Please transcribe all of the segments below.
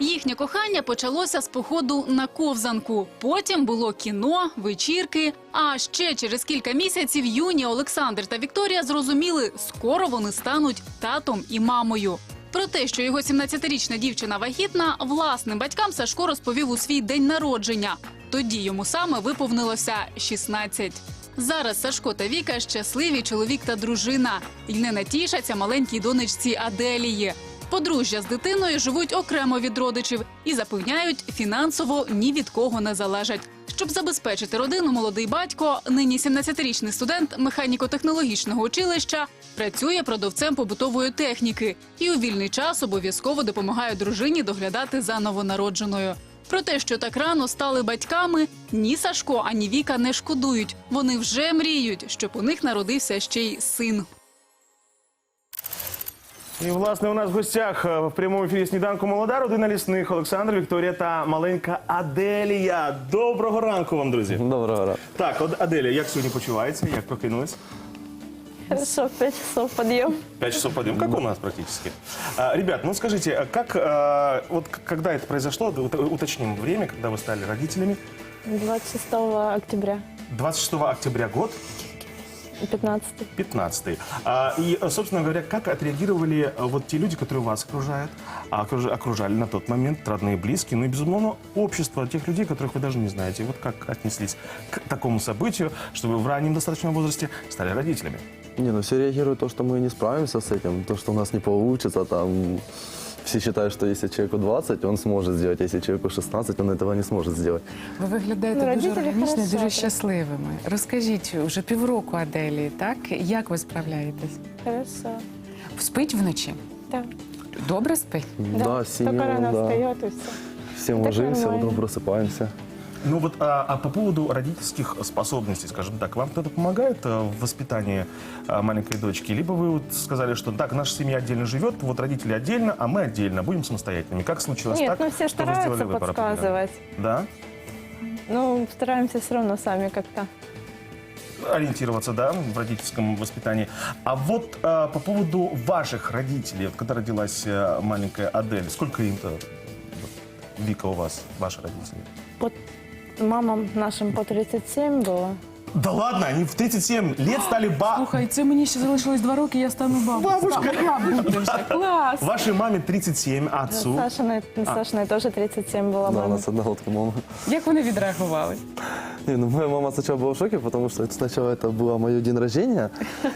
Їхнє кохання почалося з походу на ковзанку. Потім було кіно, вечірки. А ще через кілька місяців юні Олександр та Вікторія зрозуміли, скоро вони стануть татом і мамою. Про те, що його 17-річна дівчина вагітна, власним батькам Сашко розповів у свій день народження. Тоді йому саме виповнилося 16. Зараз Сашко та Віка щасливі чоловік та дружина. І не натішаться маленькій донечці Аделії. Подружжя з дитиною живуть окремо від родичів і запевняють, фінансово ні від кого не залежать. Щоб забезпечити родину, молодий батько, нині 17-річний студент механіко-технологічного училища, працює продавцем побутової техніки і у вільний час обов'язково допомагає дружині доглядати за новонародженою. Про те, що так рано стали батьками, ні Сашко, ані Віка не шкодують. Вони вже мріють, щоб у них народився ще й син. І, власне, у нас в гостях е, в прямому ефірі сніданку молода родина лісних Олександр, Вікторія та маленька Аделія. Доброго ранку вам, друзі. Доброго ранку. Так, от Аделія, як сьогодні почувається? Як прокинулась? Хорошо, 5 часов подъем. Пять часов подъем, как у нас практически. А, ребят, ну скажите, а как, а, вот к- когда это произошло, ут- уточним время, когда вы стали родителями, 26 октября, 26 октября год, 15 15 а, И, собственно говоря, как отреагировали э, вот те люди, которые вас окружают, а, окруж- окружали на тот момент, родные, близкие, ну и, безусловно, общество тех людей, которых вы даже не знаете. Вот как отнеслись к такому событию, что вы в раннем достаточном возрасте стали родителями? Не, ну все реагируют то, что мы не справимся с этим, то, что у нас не получится, там... Все считают, что если человеку 20, он сможет сделать, а если человеку 16, он этого не сможет сделать. Ви виглядаєте Ну, дуже родителі органічно, і хорошо, дуже так. щасливими. Розкажіть уже півроку Аделі, так як ви справляєтесь? Хорошо. Спить вночі? Да. Добре спить? Да, в Только рано да. встает и все. Нормально. утром просыпаемся. Ну вот, а, а по поводу родительских способностей, скажем так, вам кто-то помогает э, в воспитании а, маленькой дочки? Либо вы вот сказали, что так, наша семья отдельно живет, вот родители отдельно, а мы отдельно, будем самостоятельными. Как случилось Нет, так, ну все что вы сделали стараются выбор подсказывать. Да? Ну, стараемся все равно сами как-то. ориентироваться, да, в родительском воспитании. А вот а, по поводу ваших родителей, вот когда родилась э, маленькая Адель, сколько им-то, вот, Вика, у вас, ваши родители? Вот мамам нашим по 37 было. Да ладно, они в 37 лет стали ба... Слухай, це мені ще залишилось два роки, я стану бабушкою. Бабушка. Будеш. Клас! Вашей маме 37, а отцу... Сашиной, Сашиной тоже 37 было Да, у мама. нас одногодка мама. Як вони відреагували? Не, ну моя мама сначала была в шоке, потому что это сначала это было мое день рождения.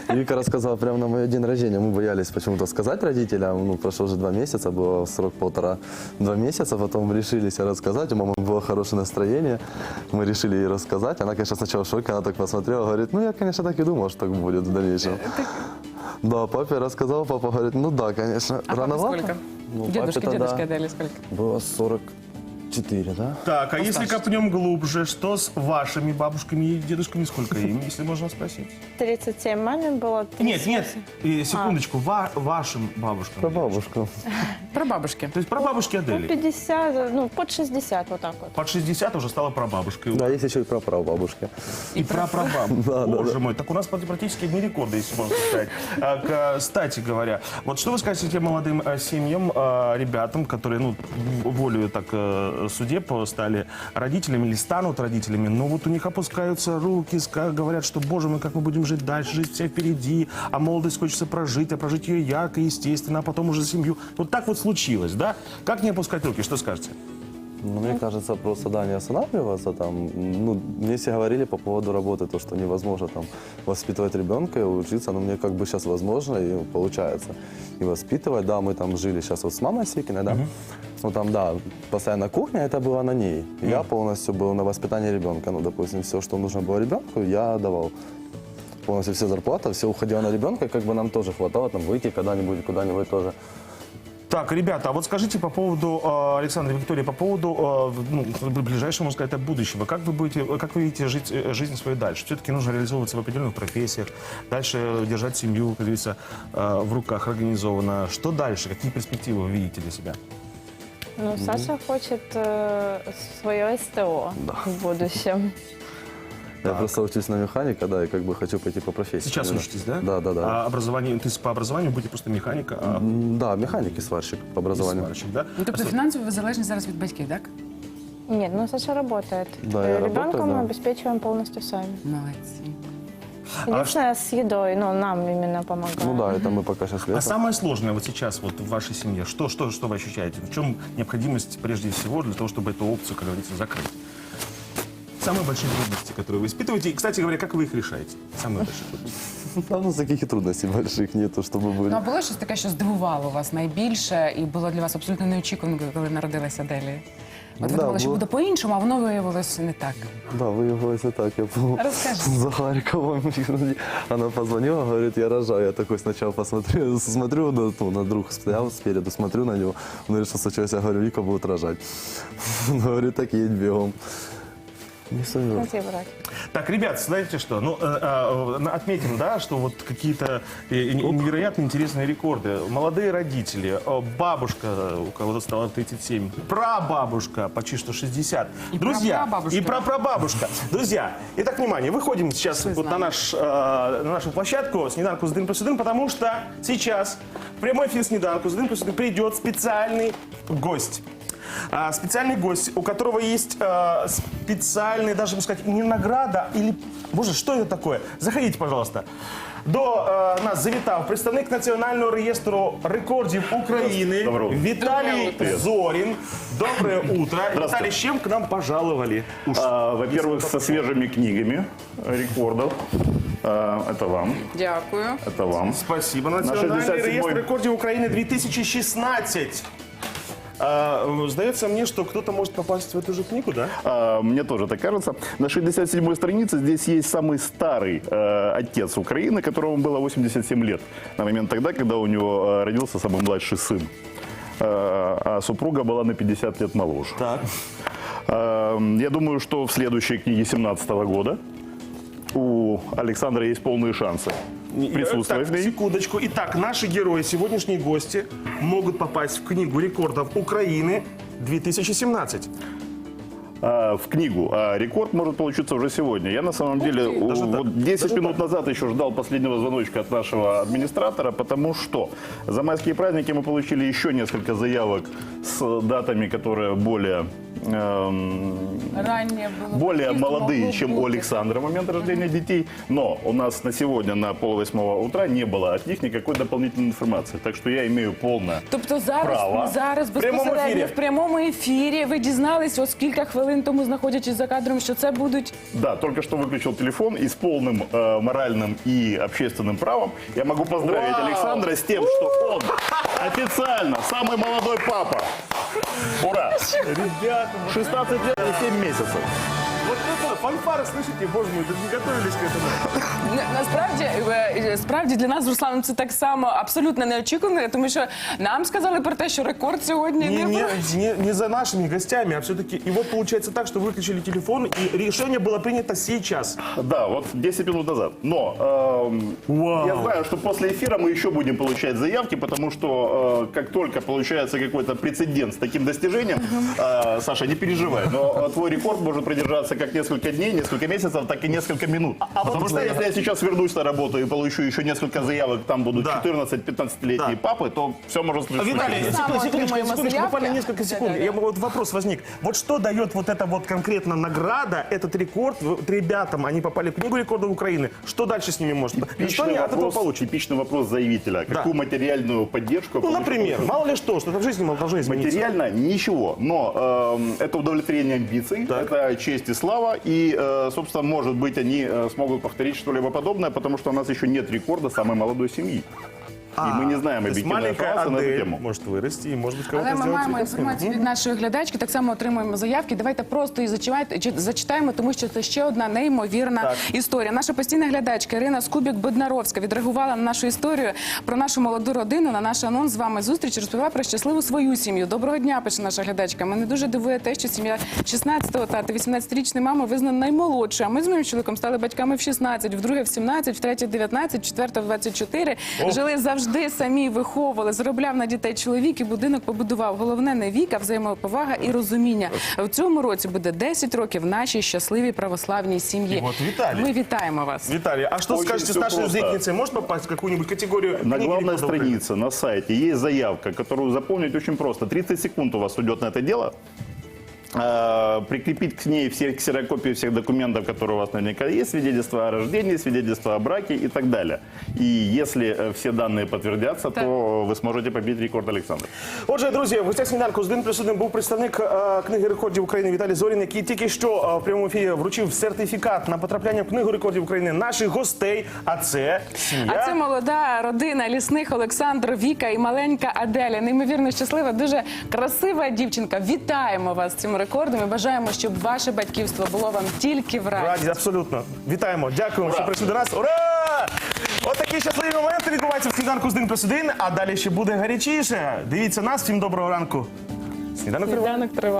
И Вика рассказала прямо на мое день рождения. Мы боялись почему-то сказать родителям. Ну, прошло уже два месяца, было срок полтора-два месяца. Потом решились рассказать. У мамы было хорошее настроение. Мы решили ей рассказать. Она, конечно, сначала в шоке. Она так посмотрела, говорит, ну, я, конечно, так и думал, что так будет в дальнейшем. Да, папе рассказал. Папа говорит, ну да, конечно, А рановато. сколько? Ну, Дедушка, папе тогда дедушка Аделі скільки? Было 44, да? Так, а если Постарше. копнем глубже, что с вашими бабушками и дедушками, сколько им, если можно спросить? 37 маме было. Нет, нет, э, секундочку, ва- вашим бабушкам. Про бабушку. Про бабушки. То есть про бабушки Ну, Адели. 50, ну, под 60 вот так вот. Под 60 уже стала прабабушкой. Да, есть еще и про прабабушки. И про. Да, да, Боже мой, так у нас практически одни рекорды, если можно сказать. А, к- Кстати говоря, вот что вы скажете тем молодым э, семьям, э, ребятам, которые, ну, в- волею так э, судеб стали родителями или станут родителями, но вот у них опускаются руки, говорят, что, боже мой, как мы будем жить дальше, жизнь вся впереди, а молодость хочется прожить, а прожить ее ярко, естественно, а потом уже семью. Вот так вот случилось, да? Как не опускать руки, что скажете? Ну, мне кажется, просто, да, не останавливаться там. Ну, мне все говорили по поводу работы, то, что невозможно там воспитывать ребенка и учиться, но мне как бы сейчас возможно и получается. И воспитывать, да, мы там жили сейчас вот с мамой Сикиной, да, ну там, да, постоянно кухня, это было на ней. Я полностью был на воспитании ребенка, ну, допустим, все, что нужно было ребенку, я давал. Полностью вся зарплата, все уходило на ребенка, как бы нам тоже хватало там выйти когда-нибудь, куда-нибудь тоже. Так, ребята, а вот скажите по поводу, э, Александра Виктория, по поводу э, ну, ближайшего, можно сказать, будущего. Как вы будете, как вы видите жить, э, жизнь свою дальше? Все-таки нужно реализовываться в определенных профессиях, дальше держать семью, как говорится, э, в руках организованно. Что дальше? Какие перспективы вы видите для себя? Ну, Саша хочет э, свое СТО в будущем. Я просто учусь на механика, да, и как бы хочу пойти по профессии. Сейчас именно. учитесь, да? Да, да, да. А образование, то есть по образованию будете просто механика, а М, Да, механик и сварщик по образованию. сварщик, да? Ну, тобто фінансово ви залежні зараз від батьків, так? Нет, ну Саша работает. Да, я Ребенка работаю, мы да. обеспечиваем полностью сами. Молодці. Единственное, с едой, ну, нам именно помогают. Ну да, это мы пока сейчас А летом. самое сложное вот сейчас вот в вашей семье, что, что, что вы ощущаете? В чем необходимость прежде всего для того, чтобы эту опцию, как говорится, закрыть? Самые большие трудности, которые вы испытываете, и, кстати говоря, как вы их решаете? Самые большие трудности. Там у нас таких и трудностей больших нету, чтобы были. Ну, а було щось таке, що здивувало вас найбільше і було для вас абсолютно неочікувано, коли народилася Делі? От ви Да, думали, що було. буде по-іншому, а воно виявилося не так. Да, выявилось и так. Я помню. Расскажи. за Захариковым. Она позвонила, говорит, я рожаю. Я такой сначала посмотрю, смотрю, на, ну, на друг стоял спереду, смотрю на него. Он говорит, что случилось. Я говорю, Вика будет рожать. Он говорит, так едь бегом. Не. Спасибо, брат. Так, ребят, знаете что? Ну, э, э, на- отметим, да, что вот какие-то э, не- невероятно интересные рекорды. Молодые родители, э, бабушка, у кого-то стало 37, прабабушка почти что 60. И Друзья, прапрабабушка. и прапрабабушка. Друзья, итак, внимание, выходим сейчас вот на, наш, э, на нашу площадку «Снеданку с 1 плюс 1», потому что сейчас в прямой эфир «Снеданку с 1 плюс 1» придет специальный гость. А, специальный гость, у которого есть э, специальный, даже, можно сказать, не награда, или... Боже, что это такое? Заходите, пожалуйста. До э, нас завітав представник Національного реєстру рекордів України Доброе утро. Виталий Зорин. Доброе утро. Виталий, с чем к нам пожаловали? А, Во-первых, со свежими книгами рекордов. А, Это вам. Дякую. Это вам. Спасибо. На Национальный 67-й. реестр рекордів України 2016. А, сдается мне, что кто-то может попасть в эту же книгу, да? А, Мне тоже так кажется. На 67-й странице здесь есть самый старый э, отец Украины, которому было 87 лет. На момент тогда, когда у него э, родился самый младший сын. Э, А супруга была на 50 лет моложе. Так. Э, Я думаю, что в следующей книге 17 года у Александра есть полные шансы присутствовать Так, секундочку. Итак, наши герои, сегодняшние гости, могут попасть в книгу рекордов Украины 2017. а, в книгу. А рекорд может получиться уже сегодня. Я на самом деле у- Даже так? вот 10 минут назад еще ждал последнего звоночка от нашего администратора, потому что за майские праздники мы получили еще несколько заявок с датами, которые более эм, Раннє було. более хотів, то молодые, могло чем у бути. Александра в момент рождения детей. Но у нас на сегодня на полвосьмого утра не было от них никакой дополнительной информации. Так что я имею полное Тобто зараз Право. ми зараз В прямому безпосередньо ефірі. в прямому ефірі ви дізнались ось кілька хвилин тому, знаходячись за кадром, що це будуть Да, только что выключил телефон и с полным э, моральным и общественным правом я могу поздравить Вау! Александра с тем, что он официально самый молодой папа. Ура! Ребята, 16 лет и 7 месяцев. вот это фанфары, слышите? Боже мой, даже не готовились к этому. На- Насправді, е, справді для нас з Русланом це так само абсолютно неочікувано, тому що нам сказали про те, що рекорд сьогодні Не, не не, буде. не, не за нашими гостями, а все-таки... И вот получается так, что выключили телефон, и решение было принято сейчас. Да, вот 10 минут назад. Но эм, Вау. я знаю, что после эфира мы еще будем получать заявки, потому что э, как только получается какой-то прецедент с таким достижением, э, Саша, не переживай, но э, твой рекорд может продержаться как несколько дней, несколько месяцев, так и несколько минут. потому что если я сейчас вернусь на работу и получу еще несколько заявок, там будут Да. 14-15-летние Да. папы, то все может случиться. Виталий, Само секундочку, секундочку, буквально несколько секунд. Да-да-да. Я, вот вопрос возник. Вот что дает вот эта вот конкретно награда, этот рекорд вот ребятам? Они попали в книгу рекордов Украины. Что дальше с ними может? И что они от этого вопрос, получат? типичный вопрос заявителя. Какую материальную поддержку Ну, например, мало ли что, что-то в жизни должно измениться. Материально ничего, но эм, это удовлетворение амбиций, Так. это честь и слава, и, э, собственно, может быть, они э, смогут повторить что-либо подобное, потому что у нас еще нет рекорда самой молодой семьи. и мы не знаем То есть объективной маленькая информации на эту Адель тему. может вырасти и, может быть, кого-то Але ми сделать маємо известным. інформацію від нашої глядачки, так само отримуємо заявки. Давайте просто і зачитайте- чи- зачитаємо, тому що це ще одна неймовірна Так. історія. Наша постійна глядачка Ірина Скубік Боднаровська відреагувала на нашу історію про нашу молоду родину, на наш анонс з вами зустріч. і Розповіла про щасливу свою сім'ю. Доброго дня, пише наша глядачка. Мене дуже дивує те, що сім'я 16-го тата 18-річної мами визнана наймолодшою. А ми з моїм чоловіком стали батьками в 16, вдруге в 17, втретє в 19, в четверте в 24. Жили завжди. завжди самі виховували. Заробляв на дітей чоловік і будинок побудував. Головне не вік, а взаємоповага і розуміння. В цьому році буде 10 років нашій щасливій православній сім'ї. І от Віталій. Ми вітаємо вас. Виталий, а что Очень скажете с всё нашей просто. зрительницей? Может попасть в какую-нибудь категорию На книги главной рекордов Украины? странице на сайте есть заявка, которую заполнить очень просто. 30 секунд у вас уйдет на это дело. Э, Прикрепить к ней все ксерокопии всех документов, которые у вас наверняка есть, свидетельство о рождении, свидетельство о браке и так далее. И если э, все данные подтвердятся, то вы сможете побить рекорд Александра. Отже, друзі, в гостях сніданку з один плюс один був представник е, книги рекордів України Віталій Зорін, який тільки що е, в прямому ефірі вручив сертифікат на потрапляння в книгу рекордів України наших гостей. А це сім'я. А це молода родина лісних Олександр, Віка і маленька Аделя. Неймовірно щаслива, дуже красива дівчинка. Вітаємо вас з цим рекордом і бажаємо, щоб ваше батьківство було вам тільки в раді. Раді, абсолютно. Вітаємо, дякуємо, що прийшли до нас. Ура! От такі щасливі моменти відбуваються в сніданку з 1 плюс 1, а далі ще буде гарячіше. Дивіться нас, всім доброго ранку. Сніданок триває. Сніданок триває.